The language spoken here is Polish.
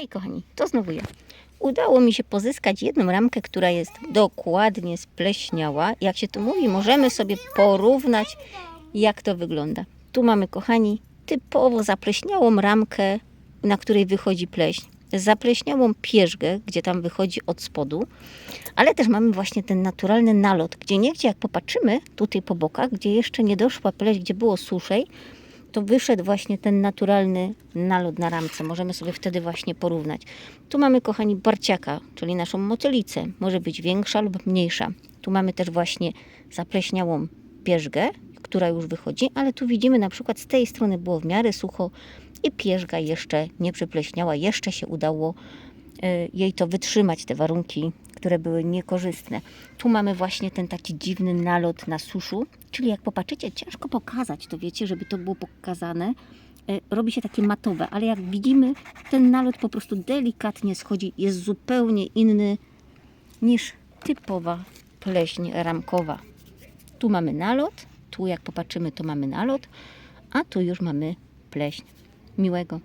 Hej kochani, to znowu ja. Udało mi się pozyskać jedną ramkę, która jest dokładnie spleśniała. Jak się to mówi, możemy sobie porównać, jak to wygląda. Tu mamy, kochani, typowo zapleśniałą ramkę, na której wychodzi pleśń. Zapleśniałą pierzgę, gdzie tam wychodzi od spodu, ale też mamy właśnie ten naturalny nalot, gdzie niegdzie jak popatrzymy tutaj po bokach, gdzie jeszcze nie doszła pleśń, gdzie było suszej, to wyszedł właśnie ten naturalny nalot na ramce. Możemy sobie wtedy właśnie porównać. Tu mamy, kochani, barciaka, czyli naszą motylicę. Może być większa lub mniejsza. Tu mamy też właśnie zapleśniałą pierzgę, która już wychodzi, ale tu widzimy na przykład z tej strony było w miarę sucho i pierzga jeszcze nie przypleśniała. Jeszcze się udało jej to wytrzymać, te warunki, które były niekorzystne. Tu mamy właśnie ten taki dziwny nalot na suszu, czyli jak popatrzycie, ciężko pokazać, to wiecie, żeby to było pokazane. Y, Robi się takie matowe, ale jak widzimy, ten nalot po prostu delikatnie schodzi, jest zupełnie inny niż typowa pleśń ramkowa. Tu mamy nalot, tu jak popatrzymy, to mamy nalot, a tu już mamy pleśń. Miłego.